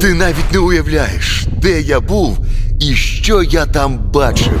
Ти навіть не уявляєш, де я був і що я там бачив.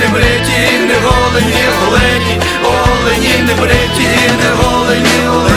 не бриті, не голені, олені, олені, не бриті, не голені, олені.